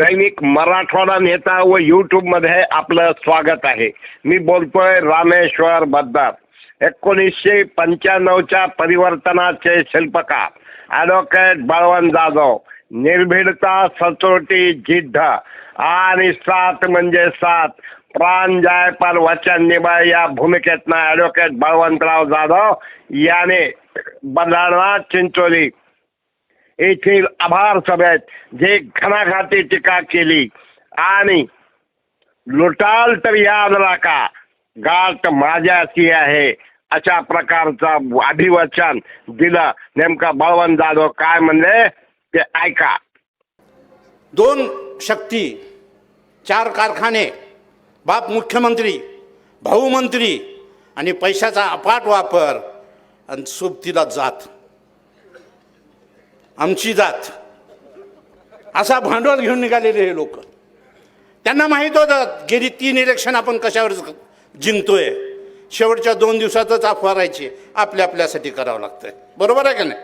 दैनिक मराठवाडा नेता व यूट्यूबमध्ये आपलं स्वागत आहे. मी बोलतोय रामेश्वर बद्दार एकोणीसशे पंच्याण्णवच्या परिवर्तनाचे शिल्पकार ॲडव्होकेट बळवंत जाधव निर्भीडता सचोटी जिद्द आणि सात म्हणजे सात. प्राण जाय पर वचन निभाय या भूमिकेतनं ॲडव्होकेट बळवंतराव जाधव याने बंधारणा चिंचोली येथील आभार सभेत जे घणाघाती टीका केली आणि लुटाल तर याद राखा गाठ माझ्याशी आहे अशा प्रकारचं अभिवचन दिलं. नेमका बळवंत जाधव काय म्हणले ते ऐका. दोन शक्ती चार कारखाने बाप मुख्यमंत्री भाऊ मंत्री आणि पैशाचा अपाट वापर आणि सोबतीला जात. आमची जात. असा भांडवल घेऊन निघालेले हे लोक. त्यांना माहीत होतं गेली तीन इलेक्शन आपण कशावर जिंकतोय? शेवटच्या दोन दिवसातच अफवारायची आपल्या आपल्यासाठी करावं लागतंय. बरोबर आहे का नाही?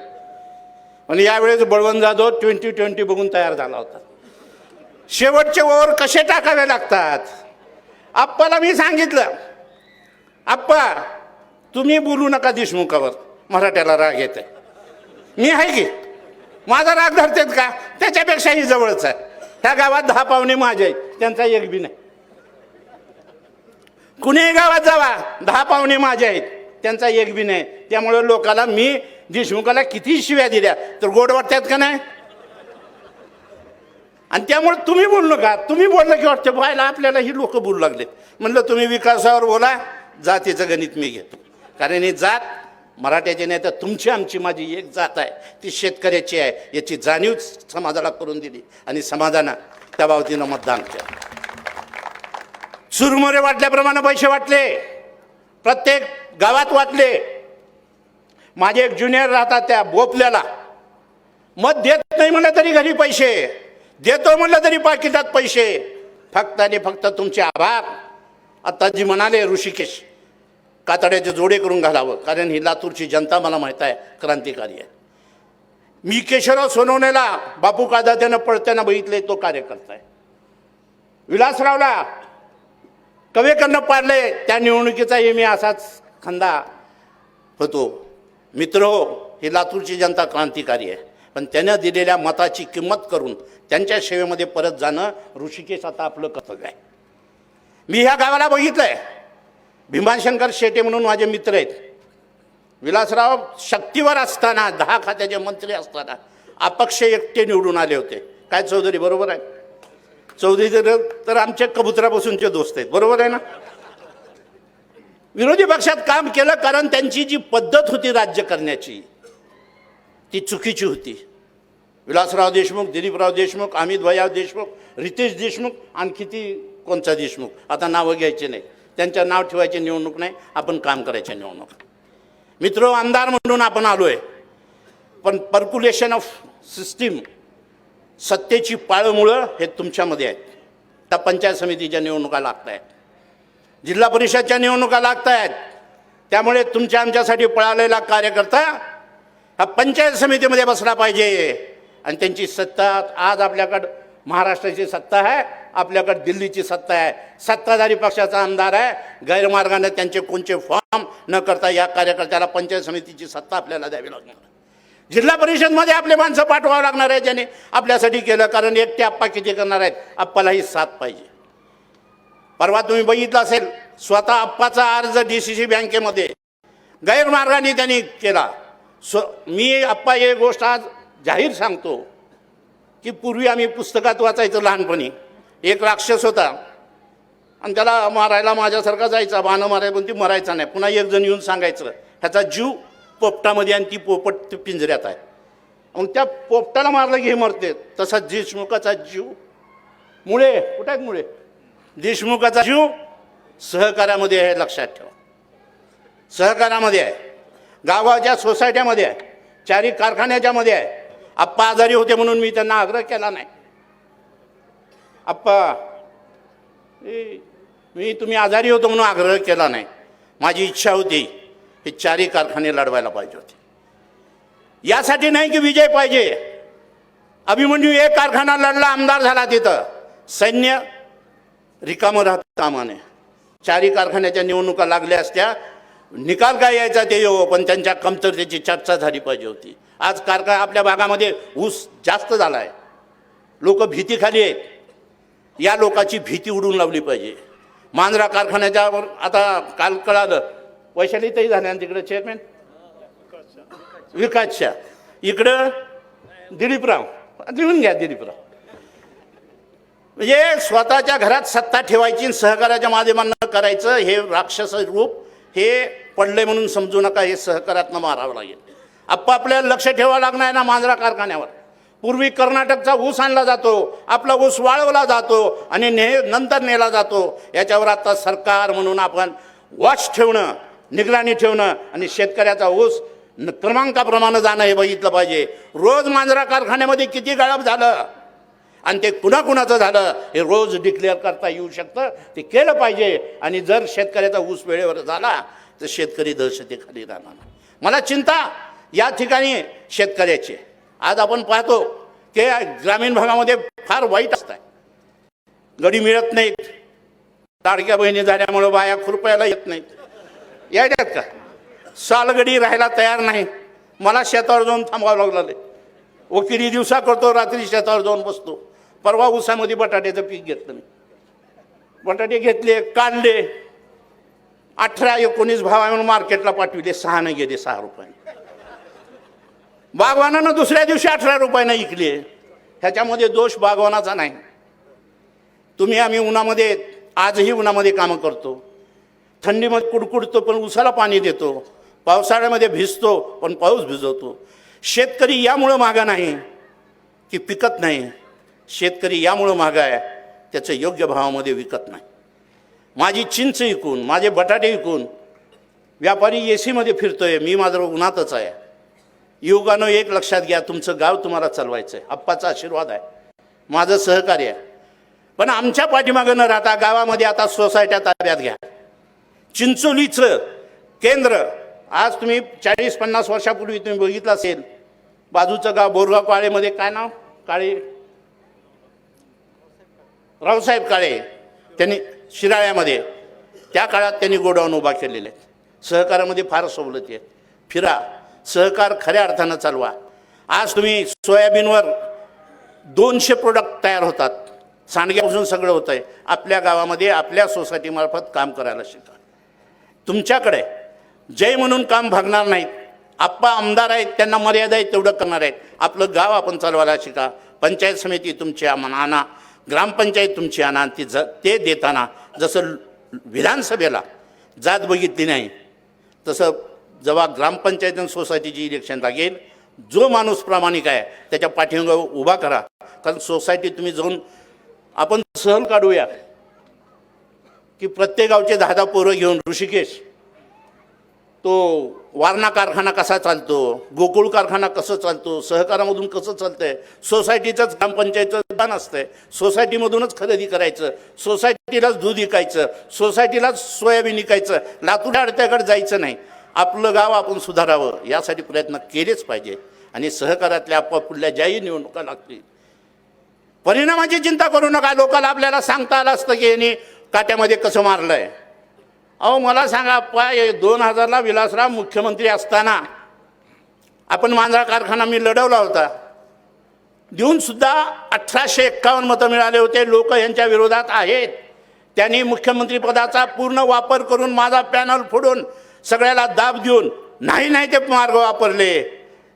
आणि यावेळेस बळवंत जाधव ट्वेंटी ट्वेंटी बघून तयार झाला होता. शेवटचे ओव्हर कसे टाकावे लागतात? आप्पाला मी सांगितलं आप्पा तुम्ही बोलू नका देशमुखावर. मराठ्याला राग येते मी आहे की? माझा राग धरतेत का? त्याच्यापेक्षाही जवळच आहे. ह्या गावात दहा पाहुणे माझे आहेत. त्यांचा एक बी नाही. कुणीही गावात जावा दहा पाहुणे माझे आहेत. त्यांचा एक बी नाही. त्यामुळे लोकाला मी देशमुखाला किती शिव्या दिल्या? तर गोड वाटतात का नाही? आणि त्यामुळे तुम्ही बोललो का तुम्ही बोललं की वाटतं व्हायला आपल्याला ही लोक बोलू लागलेत. म्हणलं तुम्ही विकासावर बोला. जातीचं गणित मी घेतो. कारण ही जात मराठ्याची नाही तर तुमची आमची माझी एक जात आहे ती शेतकऱ्याची आहे याची जाणीव समाजाला करून दिली आणि समाजानं त्या बाबतीनं मतदान केलं. चुरमुरे वाटल्याप्रमाणे पैसे वाटले. प्रत्येक गावात वाटले. माझे एक ज्युनियर राहतात त्या बोपल्याला. मत देत नाही म्हणलं तरी घरी पैसे. देतो म्हणलं तरी पाकिटात पैसे. फक्त आणि फक्त तुमचे आभार. आता जी म्हणाले ऋषिकेश कातड्याचे जोडे करून घालावं. कारण ही लातूरची जनता मला माहीत आहे क्रांतिकारी आहे. मी केशवराव सोनवणेला बापू कादात्यानं पळताना बघितले तो कार्यकर्ता आहे. विलासरावला कवेकरनं पाडले त्या निवडणुकीचाही मी असाच खंदा होतो. मित्र हो ही लातूरची जनता क्रांतिकारी आहे. पण त्यानं दिलेल्या मताची किंमत करून त्यांच्या सेवेमध्ये परत जाणं ऋषिकेश आता आपलं कर्तव्य आहे. मी ह्या गावाला बघितलं आहे भीमाशंकर शेटे म्हणून माझे मित्र आहेत. विलासराव शक्तीवर असताना दहा खात्याचे मंत्री असताना अपक्ष एकटे निवडून आले होते. काय चौधरी बरोबर आहे? चौधरी तर तर आमच्या कबुतरापासूनचे दोस्त आहेत. बरोबर आहे ना? विरोधी पक्षात काम केलं कारण त्यांची जी पद्धत होती राज्य करण्याची ती चुकीची होती. विलासराव देशमुख दिलीपराव देशमुख अमित भैया देशमुख रितेश देशमुख आणखी ती कोणचा देशमुख? आता नावं घ्यायचे नाही. त्यांचं नाव ठेवायची निवडणूक नाही आपण काम करायची निवडणूक. मित्र आमदार म्हणून आपण आलो आहे पण पर्क्युलेशन ऑफ सिस्टीम सत्तेची पाळमुळं हे तुमच्यामध्ये आहेत. त्या पंचायत समितीच्या निवडणुका लागत आहेत जिल्हा परिषदच्या निवडणुका लागत आहेत त्यामुळे तुमच्या आमच्यासाठी पळालेला कार्यकर्ता हा पंचायत समितीमध्ये बसला पाहिजे. आणि त्यांची सत्ता आज आपल्याकडं महाराष्ट्राची सत्ता आहे. आपल्याकडे दिल्लीची सत्ता आहे. सत्ताधारी पक्षाचा आमदार आहे. गैरमार्गाने त्यांचे कोणचे फॉर्म न करता या कार्यकर्त्याला पंचायत समितीची सत्ता आपल्याला द्यावी लागणार जिल्हा परिषदमध्ये आपले माणसं पाठवावं लागणार आहे ज्याने आपल्यासाठी केलं कारण एकटे आप्पा किती करणार आहेत? आप्पालाही साथ पाहिजे. परवा तुम्ही बघितलं असेल स्वतः आप्पाचा अर्ज डी सी सी बँकेमध्ये गैरमार्गाने त्यांनी केला. स्व मी आप्पा हे गोष्ट आज जाहीर सांगतो की पूर्वी आम्ही पुस्तकात वाचायचो लहानपणी. एक राक्षस होता. आणि त्याला मारायला माझ्यासारखा जायचा बाणं मारायला पण ती मरायचा नाही. पुन्हा एक जण येऊन सांगायचं ह्याचा जीव पोपटामध्ये आणि ती पोपट पिंजऱ्यात आहे. मग त्या पोपटाला मारलं की हे मरते. तसा देशमुखाचा जीव. मुळे कुठे आहेत मुळे? देशमुखाचा जीव सहकार्यामध्ये आहे लक्षात ठेवा. सहकार्यामध्ये आहे. गावाच्या सोसायट्यामध्ये आहे. चारी कारखान्याच्यामध्ये आहे. आप्पा आजारी होते म्हणून मी त्यांना आग्रह केला नाही. आप्पा मी तुम्ही आजारी होतो म्हणून आग्रह केला नाही. माझी इच्छा होती हे चारही कारखाने लढवायला पाहिजे होते. यासाठी नाही की विजय पाहिजे. अभिमन्यू एक कारखाना लढला आमदार झाला तिथं. सैन्य रिकामं राहत कामाने. चारही कारखान्याच्या निवडणुका लागल्या असत्या. निकाल काय यायचा ते येऊ पण त्यांच्या कमतरतेची चर्चा झाली पाहिजे होती. आज कारखाना आपल्या भागामध्ये ऊस जास्त झाला आहे लोक भीतीखाली आहेत. या लोकांची भीती उडून लावली पाहिजे. मांजरा कारखान्याच्यावर आता काल कळालं वैशालीतही झाल्या ना तिकडे चेअरमॅन विकासच्या. इकडं दिलीपराव. लिहून घ्या दिलीपराव. म्हणजे स्वतःच्या घरात सत्ता ठेवायची आणि सहकार्याच्या माध्यमांना करायचं हे राक्षस रूप हे पडले म्हणून समजू नका हे सहकारातनं मारावं लागेल. आप्पा आपल्याला लक्ष ठेवावं लागणार ना मांजरा कारखान्यावर? पूर्वी कर्नाटकचा ऊस आणला जातो आपला ऊस वाळवला जातो आणि ने नंतर नेला जातो. याच्यावर आता सरकार म्हणून आपण वॉच ठेवणं निगराणी ठेवणं आणि शेतकऱ्याचा ऊस न- क्रमांकाप्रमाणे जाणं हे बघितलं पाहिजे. रोज मांजरा कारखान्यामध्ये किती गळप झालं? आणि ते कुणा कुणाचं झालं? हे रोज डिक्लेअर करता येऊ शकतं. ते केलं पाहिजे. आणि जर शेतकऱ्याचा ऊस वेळेवर झाला तर शेतकरी दहशतीखाली राहणार मला चिंता या ठिकाणी शेतकऱ्याची. आज आपण पाहतो की ग्रामीण भागामध्ये फार वाईट असत आहे. गडी मिळत नाहीत. लाडक्या बहिणी झाल्यामुळं बाया खुरपायला येत नाहीत. यायच्यात का? सालगडी राहायला तयार नाही. मला शेतावर जाऊन थांबावं लागलं. वकिली दिवसा करतो रात्री शेतावर जाऊन बसतो. परवा उसामध्ये बटाट्याचं पीक घेतलं मी. बटाटे घेतले काढले अठरा एकोणीस भावा म्हणून मार्केटला पाठविले सहानं गेले सहा रुपयाने. बागवानानं दुसऱ्या दिवशी अठरा रुपयानं विकले. ह्याच्यामध्ये दोष बागवानाचा नाही. तुम्ही आम्ही उन्हामध्ये आजही उन्हामध्ये कामं करतो. थंडीमध्ये कुडकुडतो पण उसाला पाणी देतो. पावसाळ्यामध्ये भिजतो पण पाऊस भिजवतो. शेतकरी यामुळं मागा नाही की पिकत नाही. शेतकरी यामुळं मागा आहे त्याचं योग्य भावामध्ये विकत नाही. माझी चिंच विकून माझे बटाटे विकून व्यापारी ए सीमध्ये फिरतोय मी माझं उन्हातच आहे. युगानं एक लक्षात घ्या तुमचं गाव तुम्हाला चालवायचं आहे आप्पाचा आशीर्वाद आहे. माझं सहकार्य आहे. पण आमच्या पाठीमागं न राहता गावामध्ये आता सोसायट्या ताब्यात घ्या. चिंचोलीचं केंद्र आज तुम्ही चाळीस पन्नास वर्षापूर्वी तुम्ही बघितलं असेल. बाजूचं गाव बोरगाव काळेमध्ये काय नाव? काळे? रावसाहेब काळे. त्यांनी शिराळ्यामध्ये त्या काळात त्यांनी गोडाऊन उभा केलेले आहेत. सहकारामध्ये फार सवलती आहेत. फिरा. सहकार खऱ्या अर्थानं चालवा. आज तुम्ही सोयाबीनवर दोनशे प्रोडक्ट तयार होतात. सांडग्यापासून सगळं होतं आहे आपल्या गावामध्ये आपल्या सोसायटीमार्फत काम करायला शिका. तुमच्याकडे जय म्हणून काम भागणार नाहीत. आप्पा आमदार आहेत त्यांना मर्यादा आहेत तेवढं करणार आहेत. आपलं गाव आपण चालवायला शिका. पंचायत समिती तुमची आणा ग्रामपंचायत तुमची आणा ती ज ते देताना जसं विधानसभेला जात बघितली नाही तसं जेव्हा ग्रामपंचायत आणि सोसायटीची इलेक्शन लागेल जो माणूस प्रामाणिक आहे त्याच्या पाठिंबा उभा करा. कारण सोसायटी तुम्ही जाऊन आपण सहल काढूया की प्रत्येक गावचे दहा दहा पोरं घेऊन ऋषिकेश. तो वारणा कारखाना कसा चालतो? गोकुळ कारखाना कसं चालतो? सहकारामधून कसं चालतंय? सोसायटीचंच ग्रामपंचायतचं दान असतंय. सोसायटीमधूनच खरेदी करायचं. सोसायटीलाच दूध विकायचं. सोसायटीलाच सोयाबीन विकायचं. लातूर अडत्याकडे जायचं नाही. आपलं गाव आपण सुधारावं यासाठी प्रयत्न केलेच पाहिजे. आणि सहकारातल्या आपोआप पुढल्या ज्याही निवडणुका लागतील. परिणामाची चिंता करू नका. लोकांना आपल्याला सांगता आलं असतं की यांनी काट्यामध्ये कसं मारलं आहे अहो मला सांगा पाय दोन हजारला विलासराव मुख्यमंत्री असताना आपण मांजरा कारखाना मी लढवला होता. देऊनसुद्धा अठराशे एक्कावन्न मतं मिळाले होते. लोक यांच्या विरोधात आहेत. त्यांनी मुख्यमंत्रीपदाचा पूर्ण वापर करून माझा पॅनल फोडून सगळ्याला दाब देऊन नाही नाही ते मार्ग वापरले.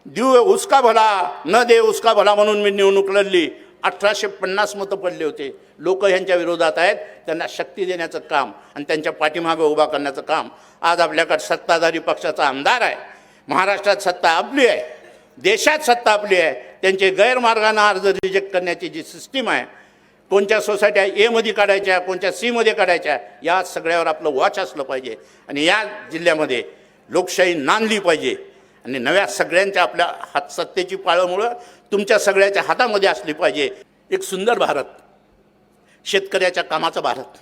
देऊ उसका भला न दे उसका भला म्हणून मी निवडणूक लढली. अठराशे पन्नास मतं पडले होते. लोक ह्यांच्या विरोधात आहेत. त्यांना शक्ती देण्याचं काम आणि त्यांच्या पाठीमागं उभा करण्याचं काम. आज आपल्याकडे सत्ताधारी पक्षाचा आमदार आहे. महाराष्ट्रात सत्ता आपली आहे. देशात सत्ता आपली आहे. त्यांचे गैरमार्गानं अर्ज रिजेक्ट करण्याची जी सिस्टीम आहे कोणत्या सोसायट्या एमध्ये काढायच्या कोणत्या सीमध्ये काढायच्या या सगळ्यावर आपलं वॉच असलं पाहिजे. आणि या जिल्ह्यामध्ये लोकशाही नांदली पाहिजे. आणि नव्या सगळ्यांच्या आपल्या हात सत्तेची पाळमुळं तुमच्या सगळ्याच्या हातामध्ये असली पाहिजे. एक सुंदर भारत. शेतकऱ्याच्या कामाचा भारत.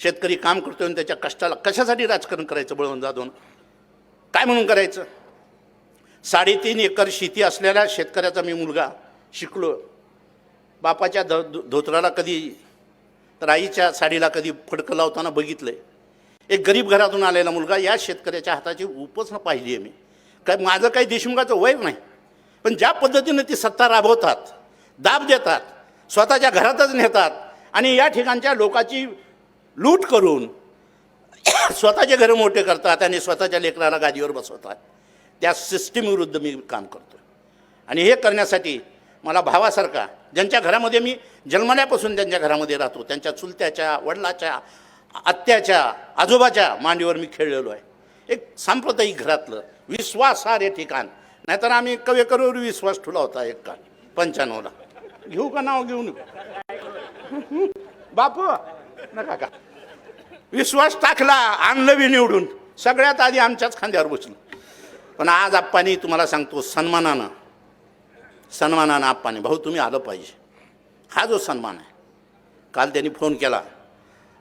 शेतकरी काम करतो आणि त्याच्या कष्टाला कशासाठी राजकारण करायचं बळवून जाधवून काय म्हणून करायचं? साडेतीन एकर शेती असलेल्या शेतकऱ्याचा मी मुलगा शिकलो बापाच्या ध धो- धोत्राला कधी तर आईच्या साडीला कधी फडकं लावताना बघितलंय. एक गरीब घरातून आलेला मुलगा या शेतकऱ्याच्या हाताची उपच पाहिली आहे मी. काय माझं काही देशमुखाचं वैर नाही. पण ज्या पद्धतीनं ती सत्ता राबवतात दाब देतात स्वतःच्या घरातच नेतात आणि या ठिकाणच्या लोकाची लूट करून स्वतःचे घरं मोठे करतात आणि स्वतःच्या लेकराला गादीवर बसवतात. त्या सिस्टीम विरुद्ध मी काम करतो आणि हे करण्यासाठी मला भावासारखा. ज्यांच्या घरामध्ये मी जन्मल्यापासून त्यांच्या घरामध्ये राहतो. त्यांच्या चुलत्याच्या वडिलाच्या आत्याच्या आजोबाच्या मांडीवर मी खेळलेलो आहे. एक सांप्रदायिक घरातलं विश्वासार्ह ठिकाण. नाहीतर आम्ही कवेकरवर विश्वास ठेवला होता एक काल पंच्याण्णवला. घेऊ का नाव घेऊ नको बापू नका का? विश्वास टाकला आणलं बी निवडून. सगळ्यात आधी आमच्याच खांद्यावर बसलो. पण आज आप्पानी तुम्हाला सांगतो सन्मानानं सन्मानानं आप्पाने भाऊ तुम्ही आलं पाहिजे. हा जो सन्मान आहे. काल त्यांनी फोन केला.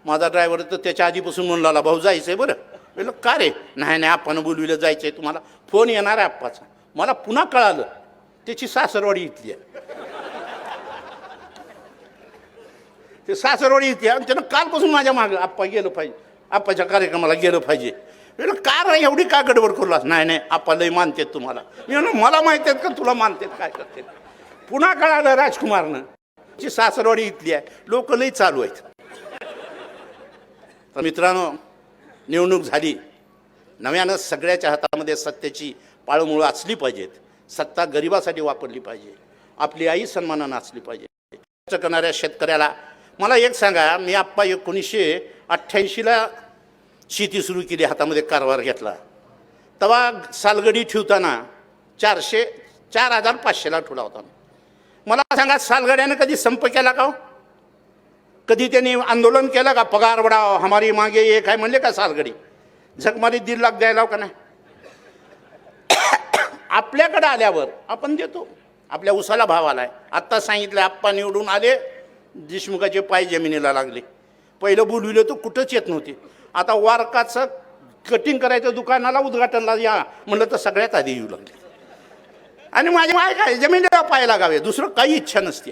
माझा ड्रायव्हर तर त्याच्या आधीपासून म्हणून लागला भाऊ जायचं आहे बरं म्हणलं का रे? नाही नाही आप्पानं बोलविलं जायचं आहे तुम्हाला. फोन येणार आहे आप्पाचा. मला पुन्हा कळालं. त्याची सासरवाडी इथली आहे. ते सासरवाडी इथे आणि त्यानं कालपासून माझ्या मागं आप्पा गेलं पाहिजे. आप्पाच्या कार्यक्रमाला गेलं पाहिजे. म्हणलं का रे एवढी का गडबड करूलास नाही नाही आप्पा लय मानतेत तुम्हाला. मी म्हणलं मला माहिती आहेत का तुला मानतेत काय करते पुन्हा कळालं राजकुमारनं. जी सासरवाडी इथली आहे लोक लई चालू आहेत. तर मित्रांनो निवडणूक झाली. नव्यानं सगळ्याच्या हातामध्ये सत्तेची पाळमुळं असली पाहिजेत. सत्ता गरिबासाठी वापरली पाहिजे. आपली आई सन्मानानं असली पाहिजे. करणाऱ्या शेतकऱ्याला मला एक सांगा मी आप्पा एकोणीसशे अठ्ठ्याऐंशीला शेती सुरू केली हातामध्ये कारभार घेतला. तेव्हा सालगडी ठेवताना चारशे चार हजार पाचशेला ठेवला होता. मला सांगा सालगड्यानं कधी संप केला का हो? कधी त्यांनी आंदोलन केलं का? पगार वडाव हमारी मागे एक काय म्हणले का सालगडी? झकमारी दीड लाख द्यायला का नाही? आपल्याकडे आल्यावर आपण देतो. आपल्या उसाला भाव आलाय. आत्ता सांगितलं आप्पा निवडून आले देशमुखाचे पाय जमिनीला लागले. पहिलं बोलविलं तर कुठंच येत नव्हते. आता वारकाचं कटिंग करायचं दुकानाला उद्घाटनला या. म्हणलं तर सगळ्यात आधी येऊ लागले. आणि माझ्या माय काय जमिनीला पाय लागावे दुसरं काही इच्छा नसते.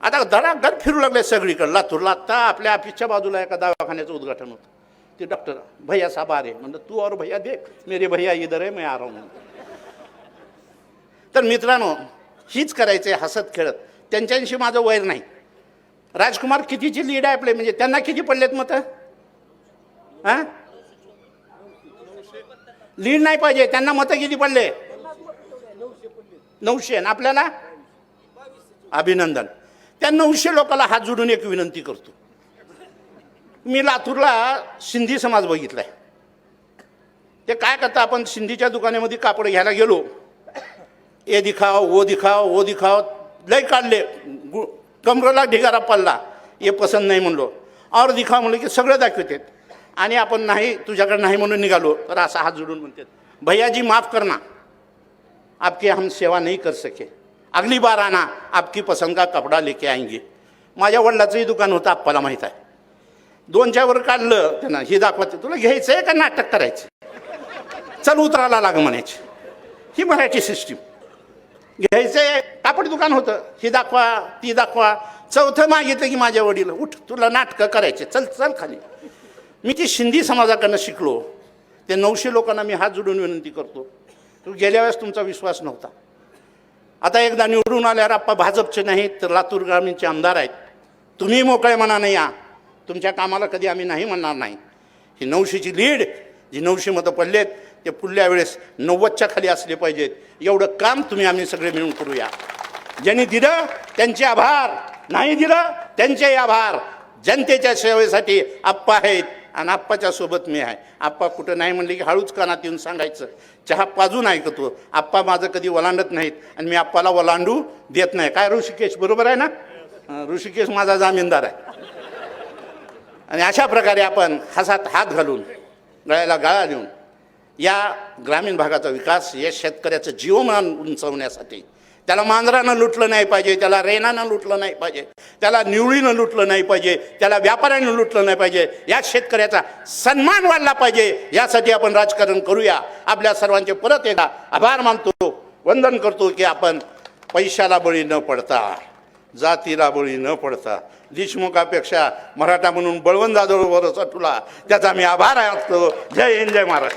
आता धडाधड फिरू लागले सगळीकडे. लातूरला आत्ता आपल्या ऑफिसच्या बाजूला एका दवाखान्याचं उद्घाटन होतं. ते डॉक्टर भैया साहेब आरे म्हणलं तू और भैया देख मेरे भैया इधर आहे मी आराम तर मित्रांनो हीच करायचं आहे हसत खेळत. त्यांच्याशी माझं वैर नाही. राजकुमार कितीची लीड आहे आपले? म्हणजे त्यांना किती पडलेत मतं? हां? लीड नाही पाहिजे त्यांना मतं किती पडले? नऊशे. आणि आपल्याला? अभिनंदन. त्या नऊशे लोकांना हात जोडून एक विनंती करतो. मी लातूरला सिंधी समाज बघितलाय. ते काय करता आपण सिंधीच्या दुकानामध्ये कापड घ्यायला गेलो. ए दिखाव ओ दिखाव ओ दिखाव लय काढले. गु कमरेला ढिगारा पडला. हे पसंत नाही म्हणलो. और दिखाव म्हणलं की सगळं दाखवतात. आणि आपण नाही तुझ्याकडे नाही म्हणून निघालो तर असा हात जोडून म्हणतात भैयाजी माफ करना आपकी हम सेवा नाही कर सके. अगली बार आना आपकी पसंद का कपडा लेके आएंगे. माझ्या वडिलाचंही दुकान होतं आप्पाला माहीत आहे. दोनच्या वर काढलं त्यांना हे दाखवते. तुला घ्यायचं आहे का नाटक करायचं? चल उतरायला लाग म्हणायची. ही मराठी सिस्टीम घ्यायचं आहे कापड दुकान होतं. ही दाखवा ती दाखवा. चौथं मागितलं की माझ्या वडील उठ तुला नाटकं करायचे. चल चल खाली. मी ती सिंधी समाजाकडनं शिकलो. ते नऊशे लोकांना मी हात जोडून विनंती करतो. तू गेल्या वेळेस तुमचा विश्वास नव्हता. आता एकदा निवडून आल्यावर आप्पा भाजपचे नाहीत तर लातूर ग्रामीणचे आमदार आहेत. तुम्ही मोकळे मनाने या. तुमच्या कामाला कधी आम्ही नाही म्हणणार नाही. ही नऊशेची लीड जी नऊशे मतं पडलेत ते पुढल्या वेळेस नव्वदच्या खाली असले पाहिजेत. एवढं काम तुम्ही आम्ही सगळे मिळून करूया. ज्यांनी दिलं त्यांचे आभार. नाही दिलं त्यांचेही आभार. जनतेच्या सेवेसाठी आप्पा आहेत. आणि आप्पाच्या सोबत मी आहे. आप्पा कुठं नाही म्हणले की हळूच कानात येऊन सांगायचं. चहा पाजून ऐकतो. आप्पा माझं कधी ओलांडत नाहीत आणि मी आप्पाला ओलांडू देत नाही. काय ऋषिकेश बरोबर आहे ना? ऋषिकेश माझा जामीनदार आहे. आणि अशा प्रकारे आपण हसात हात घालून गळ्याला गाळा देऊन या ग्रामीण भागाचा विकास या शेतकऱ्याचं जीवमान उंचवण्यासाठी त्याला मांजरानं लुटलं नाही पाहिजे त्याला रेनानं लुटलं नाही पाहिजे त्याला निवळीनं लुटलं नाही पाहिजे त्याला व्यापाऱ्यानं लुटलं नाही पाहिजे या शेतकऱ्याचा सन्मान वाढला पाहिजे यासाठी आपण राजकारण करूया. आपल्या सर्वांचे परत एकदा आभार मानतो वंदन करतो की आपण पैशाला बळी न पडता जातीला बळी न पडता देशमुखापेक्षा मराठा म्हणून बळवंत जाधवबरोबर अटुला त्याचा मी आभार असतो जय हिंद जय महाराज